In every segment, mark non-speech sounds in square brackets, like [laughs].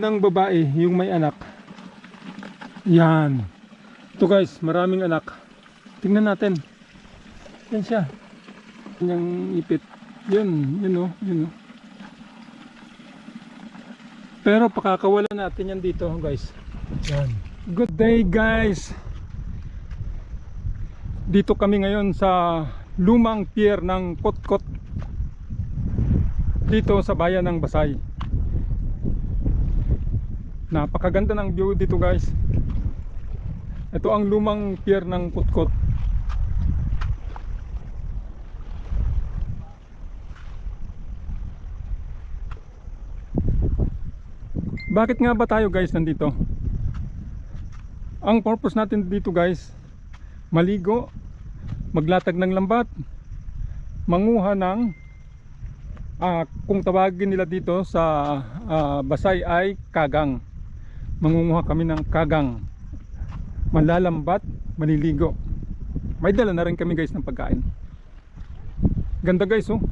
ng babae, yung may anak. Yan. Ito guys, maraming anak. Tingnan natin. Yan siya. Yung ipit. Yun, yun o, yun o. Pero pakakawalan natin yan dito guys. Yan. Good day guys. Dito kami ngayon sa lumang pier ng Kotkot. Dito sa bayan ng Basay. Napakaganda ng view dito guys. Ito ang lumang pier ng Kotkot. Bakit nga ba tayo guys nandito? Ang purpose natin dito guys, maligo, maglatag ng lambat, manguha ng ah, kung tawagin nila dito sa ah, Basay ay kagang. Mangunguha kami ng kagang. Malalambat, maliligo. May dala na rin kami guys ng pagkain. Ganda guys oh.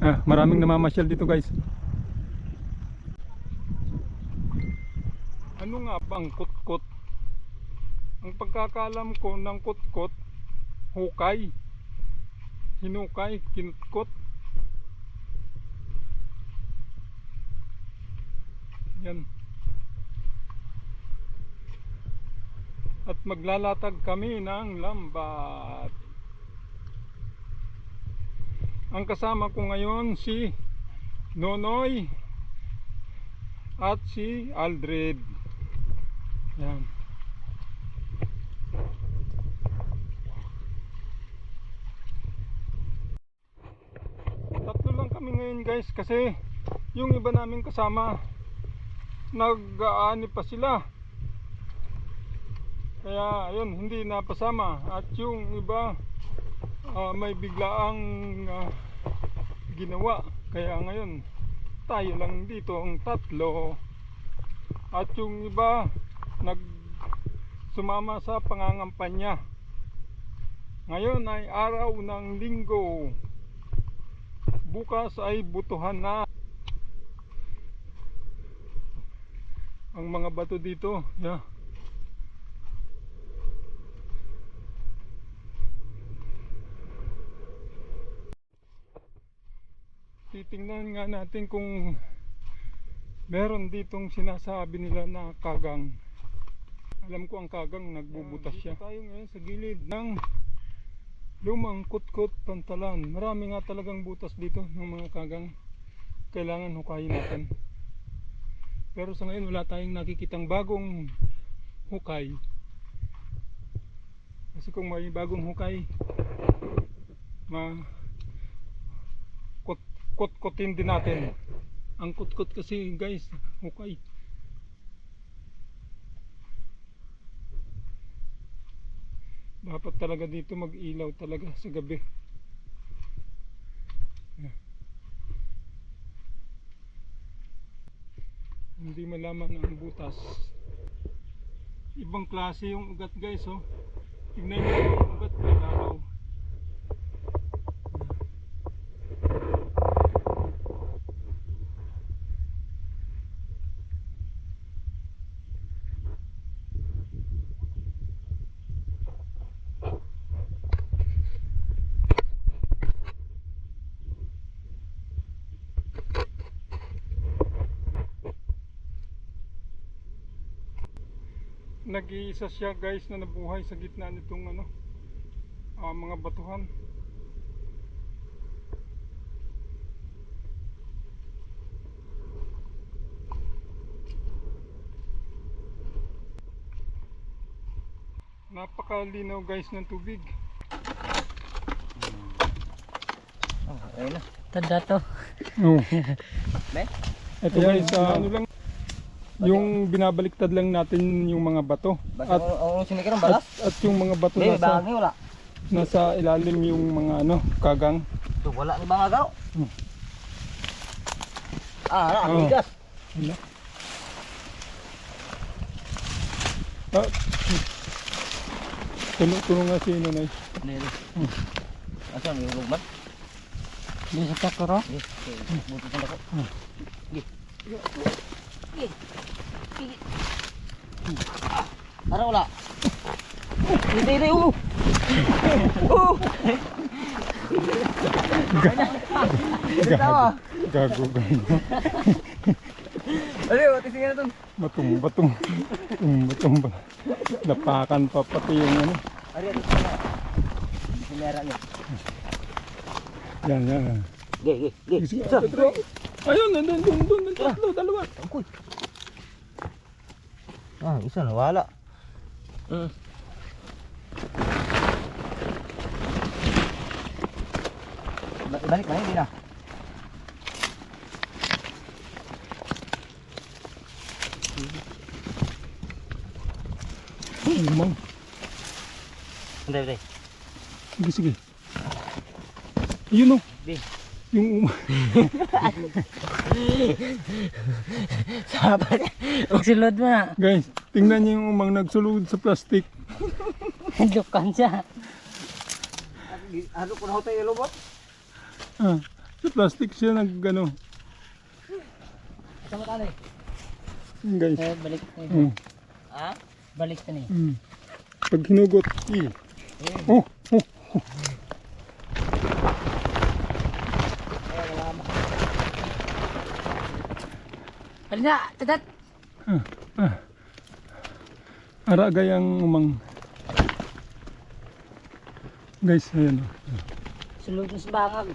Ah, maraming namamasyal dito guys. Ano nga bang kutkot? Ang pagkakalam ko ng kutkot, hukay. Hinukay, kinutkot. Yan. At maglalatag kami ng lambat. Ang kasama ko ngayon si Nonoy at si Aldred. Yan. Tatlo lang kami ngayon guys kasi yung iba namin kasama nag-aani pa sila. Kaya ayun, hindi napasama at yung iba ah, may biglaang ah, ginawa. Kaya ngayon tayo lang dito ang tatlo at yung iba nag sumama sa pangangampanya. Ngayon ay araw ng linggo. Bukas ay butuhan na. Ang mga bato dito, yeah. Titingnan nga natin kung meron ditong sinasabi nila na kagang. Alam ko ang kagang nagbubutas siya. Tayo ngayon sa gilid ng lumang kutkot pantalan. Marami nga talagang butas dito ng mga kagang. Kailangan hukayin natin. Pero sa ngayon wala tayong nakikitang bagong hukay. Kasi kung may bagong hukay, ma kot kot-kotin din natin. Ang kot-kot kasi guys, hukay. Dapat talaga dito mag-ilaw talaga sa gabi. Hindi malaman ang butas. Ibang klase yung ugat guys oh. Tignan nyo yung ugat may laraw. Nag-iisa siya guys na nabuhay sa gitna nitong ano ah, mga batuhan napakalinaw guys ng tubig Oh, ayun na. Tanda to. oh. [laughs] Ito guys ah, ano lang yung binabaliktad lang natin yung mga bato at, ang ang sinikiran at, balas. at yung mga bato Be, nasa, bahagi wala. nasa ilalim yung mga ano kagang So, wala ni bang agaw. Hmm. Ah, Oh. bigas. Wala. Ah, tulong tulong nga si Nonay. Nero. Hmm. Asa may lugman? Di sa takuro? Di. Buti sa dako. Di. Di. Di. Ara wala. Hindi hindi oh. Oh. Tawa. Gago gago. Ano, tisingin na dun. Batong batong. Um, batong ba. Napakan pa pati yung ano. Ari, ano sa Sinera niya. Yan yan. Ge, ge, ge. Sige, Sa. tatlo. Ayun, nandun, doon, doon, doon, tatlo, dalawa. Angkoy. Ah, isa nawala. Mm. Ba- Balik ba hindi na? Ay, umang. Hindi, hindi. Sige, sige. Ayun o. Di. Yung. Sabat. Magsulod mo na. Guys, tingnan niyo yung umang nagsulod sa plastic. Dukan siya. Ano ko na hotel yung lubot? Ah, sa plastic siya nag ano. Sama tali. Yun, guys. Eh, balik na Mm, Ha? Balik na eh. mm. Pag hinugot, eh. Oh, oh. Halina, tatat. Ara gayang umang. Guys, ayan o. Sulod mo sa bangag.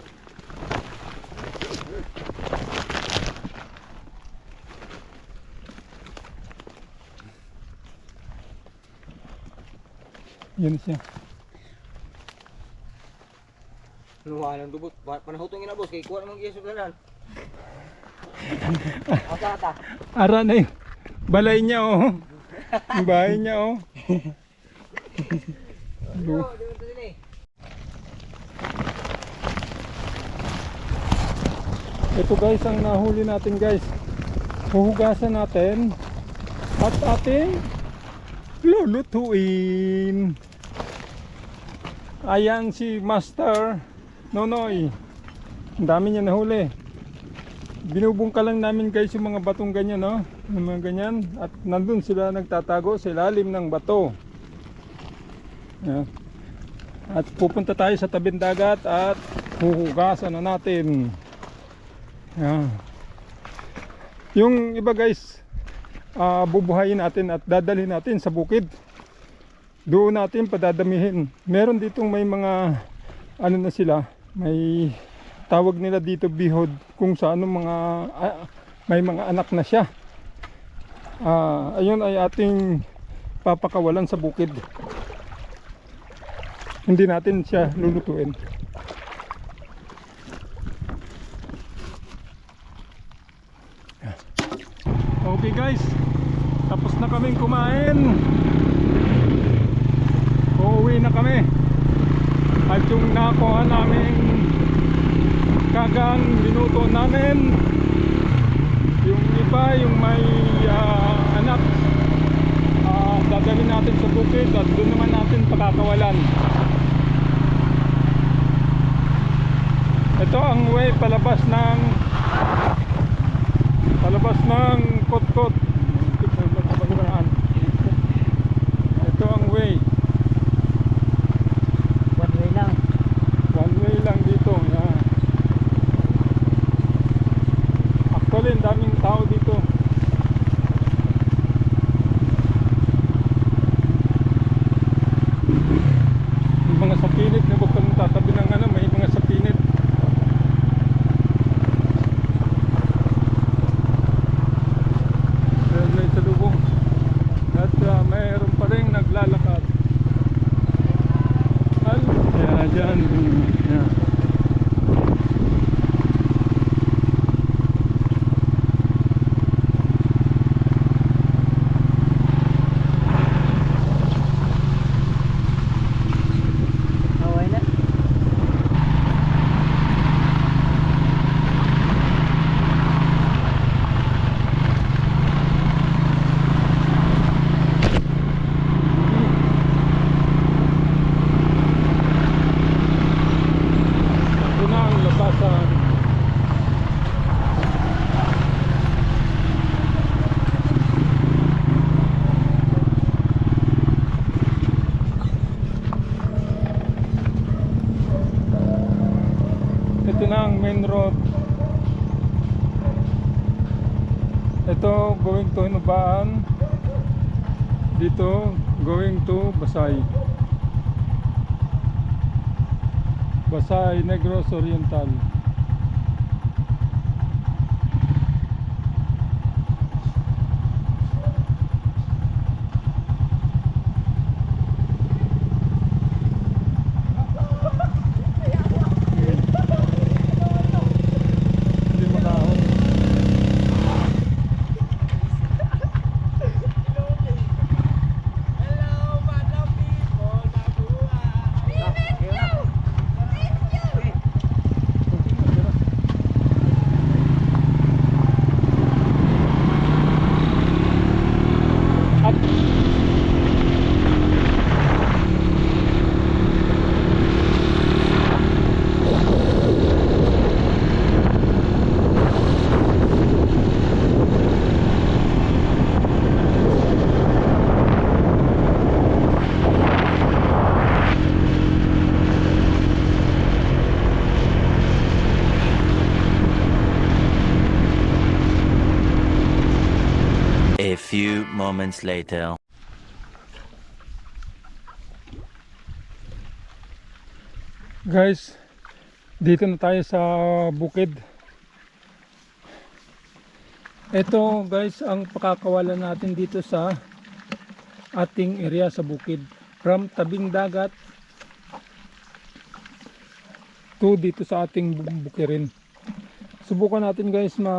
Yan siya. Luha ng dubot. Panahutong ina boss. Kaya kuha namang yeso na lang. Ata, ata. Ara na yung balay niya oh. Yung bahay niya oh. Ito guys ang nahuli natin guys. Huhugasan natin at ating lulutuin. Ayan si Master Nonoy. Ang dami niya nahuli. Binubungka lang namin guys yung mga batong ganyan no. Yung mga ganyan. At nandun sila nagtatago sa ilalim ng bato. Yan. At pupunta tayo sa tabing dagat at huhugasan na natin. Yan. Yung iba guys, ah, bubuhayin natin at dadalhin natin sa bukid. Doon natin padadamihin. Meron ditong may mga ano na sila, may tawag nila dito bihod kung sa ano mga ah, may mga anak na siya. Ah, ayun ay ating papakawalan sa bukid. Hindi natin siya lulutuin. Okay guys, tapos na kaming kumain. Uuwi na kami. At yung nakuha namin kagang minuto namin. Yung iba, yung may ah, anak, ah, dadalhin natin sa bukid at doon naman natin pakakawalan. Ito ang way palabas ng palabas ng kot-kot ang way One way lang. one way lang dito yan. actually ang daming tao dito yung mga sapinit na huwag kang tatabi ng ano may mga sapinit Meron na sa lubong. At uh, mayroon pa rin naglalakad. Al, yeah, dyan. Yeah. main road. Hinubaan. Dito going to Basay. Basay Negros Oriental. Hindi makahon. At A few moments later. Guys, dito na tayo sa bukid. Ito guys ang pakakawalan natin dito sa ating area sa bukid. From tabing dagat to dito sa ating bu- bukirin. Subukan natin guys ma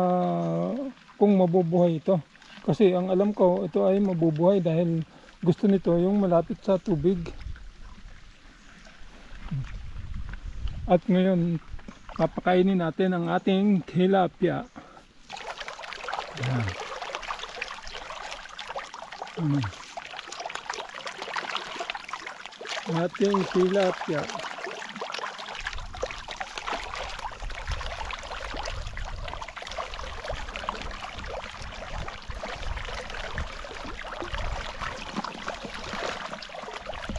kung mabubuhay ito. Kasi ang alam ko ito ay mabubuhay dahil gusto nito yung malapit sa tubig. At ngayon, papakainin natin ang ating tilapia. Yan. Mm. Ating tilapia.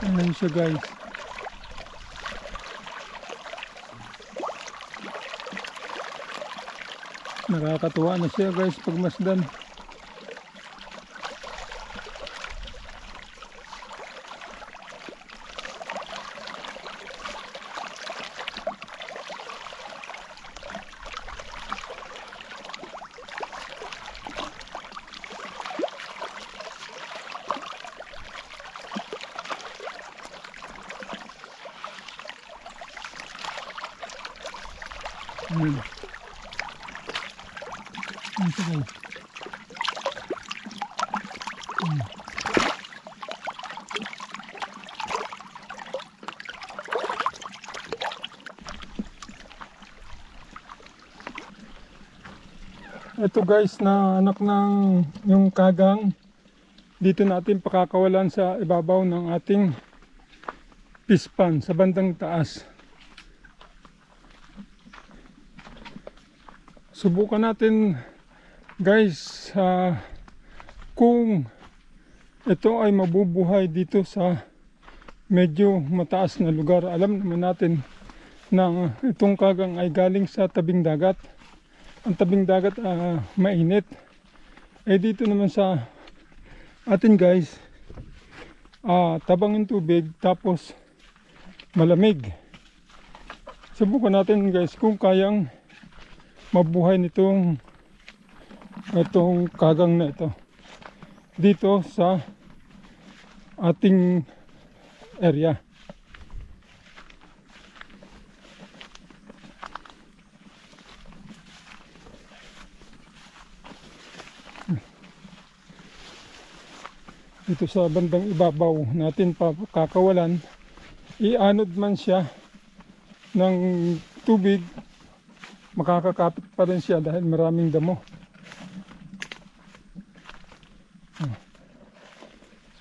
Ayan siya guys. Nakakatuwa na siya guys pag masdan. Hmm. Ang sakal. Hmm. Ito guys na anak ng yung kagang dito natin pakakawalan sa ibabaw ng ating pispan sa bandang taas. Subukan natin guys ah, kung ito ay mabubuhay dito sa medyo mataas na lugar. Alam naman natin na itong kagang ay galing sa tabing dagat. Ang tabing dagat ah, mainit. Eh dito naman sa atin guys, ah, tabang yung tubig tapos malamig. Subukan natin guys kung kayang mabuhay nitong itong kagang na ito dito sa ating area. Dito sa bandang ibabaw natin pakakawalan, ianod man siya ng tubig makakakapit pa rin siya dahil maraming damo.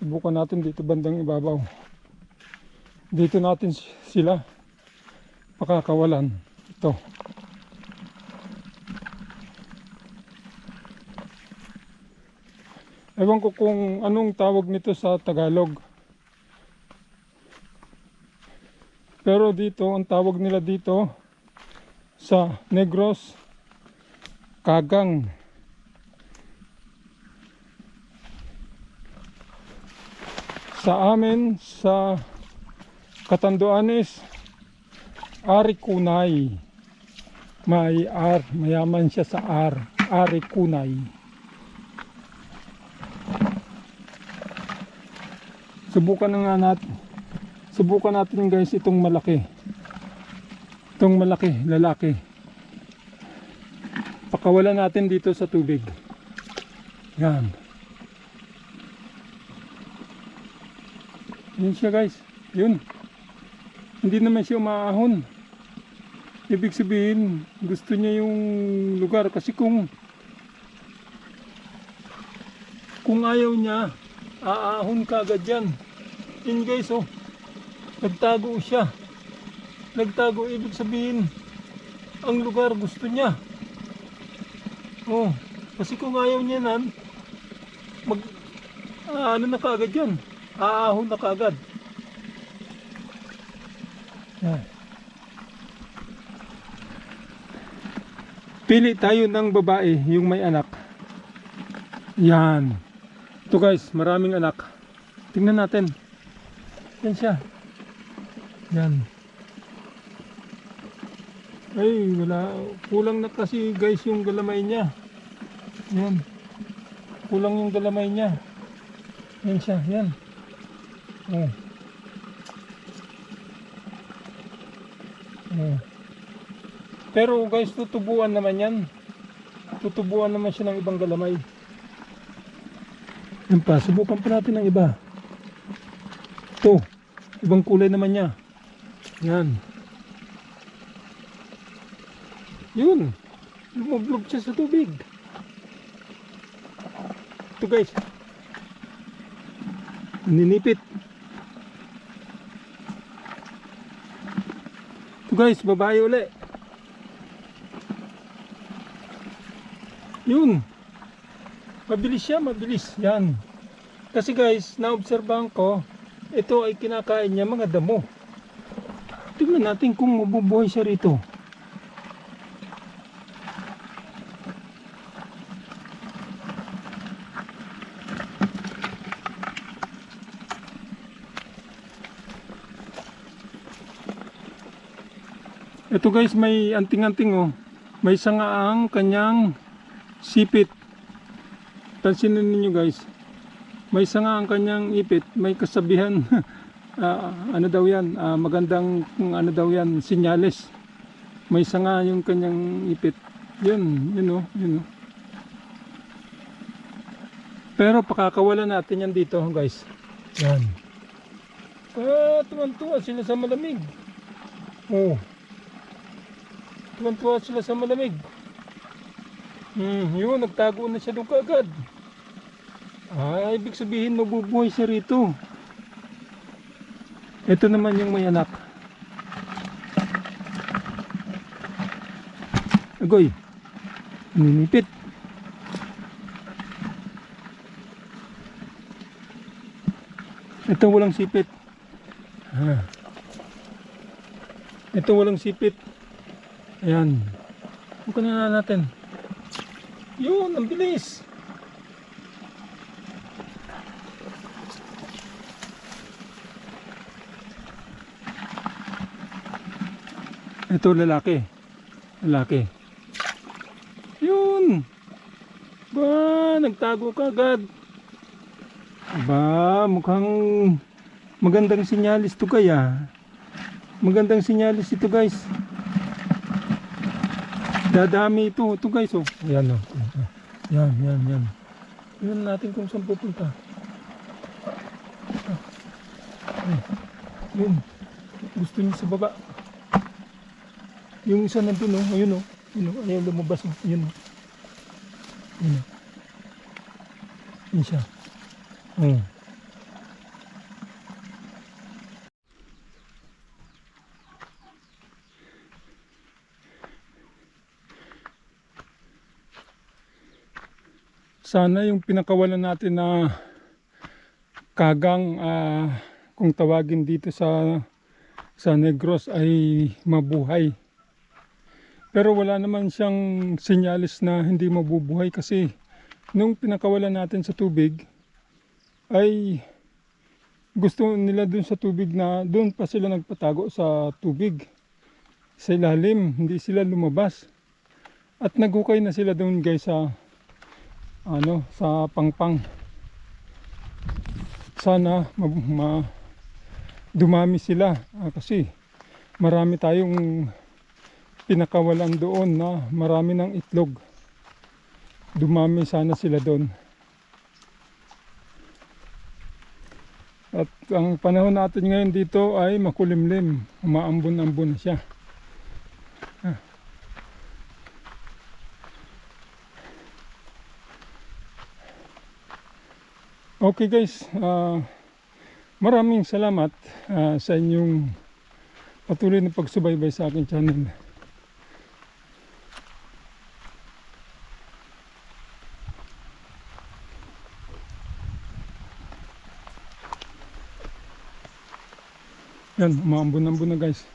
Subukan natin dito bandang ibabaw. Dito natin sila makakawalan. Ito. Ewan ko kung anong tawag nito sa Tagalog. Pero dito, ang tawag nila dito, sa Negros, Kagang. Sa amin, sa Katanduanes, Ari Kunay. May R, mayaman siya sa R. Ari Kunay. Subukan na nga natin. Subukan natin guys itong malaki. Itong malaki, lalaki. Pakawalan natin dito sa tubig. Yan. Yun siya guys. Yun. Hindi naman siya umaahon. Ibig sabihin, gusto niya yung lugar kasi kung kung ayaw niya, aahon ka agad yan. Yun guys oh. Nagtago siya. Nagtago ibig sabihin ang lugar gusto niya. Oh, kasi kung ayaw niya nan mag ah, ano na kaagad yan. Aahon na kaagad. Yan. Pili tayo ng babae, yung may anak. Yan. Ito guys, maraming anak. Tingnan natin. Yan siya. Yan. Ay, wala. Kulang na kasi guys yung galamay niya. Yan. Kulang yung galamay niya. Yan siya. Yan. Oh. Oh. Pero guys, tutubuan naman yan. Tutubuan naman siya ng ibang galamay. Yan pa, subukan pa natin ng iba. Ito, ibang kulay naman niya. Yan. Yun. Lumablog siya sa tubig. Ito guys. Ninipit. Ito guys, babae uli. Yun. Mabilis siya, mabilis. Yan. Kasi guys, naobserbahan ko, ito ay kinakain niya mga damo. Tingnan natin kung mabubuhay siya rito. Ito guys, may anting-anting oh. May sanga ang kanyang sipit. Pansinin ninyo guys. May sanga ang kanyang ipit. May kasabihan. [laughs] ah, ano daw yan? Ah, magandang ano daw yan, sinyales. May sanga yung kanyang ipit. Yun, yun oh, yun oh. Pero pakakawalan natin yan dito guys. Yan. Ah, tuwan-tuwa sila sa malamig. Oh. Tuwan-tuwa sila sa malamig. Hmm, yun, nagtago na siya doon kaagad. Ah, ibig sabihin mabubuhay siya rito. Ito naman yung may anak. Agoy. Ninipit. Ito walang sipit. Ah. Ito walang sipit. Ayan. Bukan na natin. Yun, ang bilis. Ito lalaki. Lalaki. Yun. Ba, nagtago ka agad. Ba, mukhang magandang sinyalis to kaya. Magandang sinyalis ito guys. Dadami ito. Ito guys oh. Ayan oh. Yan, yan, yan. Tingnan natin kung saan pupunta. Ah. Yun. Gusto niya sa baba. Yung isa nandun oh. Ayun oh. Ayun oh. Ayaw lumabas oh. Ayun oh. Ayun oh. Yun siya. Oh. Sana yung pinakawalan natin na kagang ah, kung tawagin dito sa sa Negros ay mabuhay. Pero wala naman siyang sinyalis na hindi mabubuhay kasi nung pinakawalan natin sa tubig ay gusto nila dun sa tubig na dun pa sila nagpatago sa tubig sa ilalim, hindi sila lumabas. At naghukay na sila doon guys sa ano, sa pangpang. Sana ma, ma- dumami sila ah, kasi marami tayong pinakawalan doon na marami ng itlog. Dumami sana sila doon. At ang panahon natin ngayon dito ay makulimlim, umaambon-ambon na siya. Okay guys, ah, maraming salamat ah, sa inyong patuloy na pagsubaybay sa aking channel. Yan, umaambon-ambon na guys.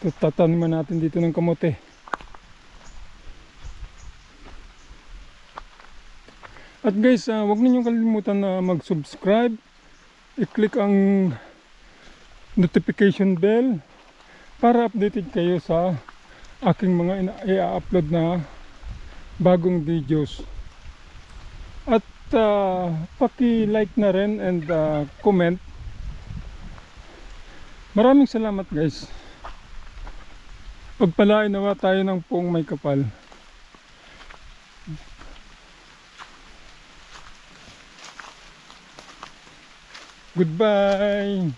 Ito, tataniman natin dito ng kamote. At guys, ah, huwag ninyong kalimutan na mag-subscribe. I-click ang notification bell para updated kayo sa aking mga i-upload na bagong videos. At ah, paki-like na rin and ah, comment. Maraming salamat guys. Pagpalain nawa tayo ng puong may kapal. Goodbye.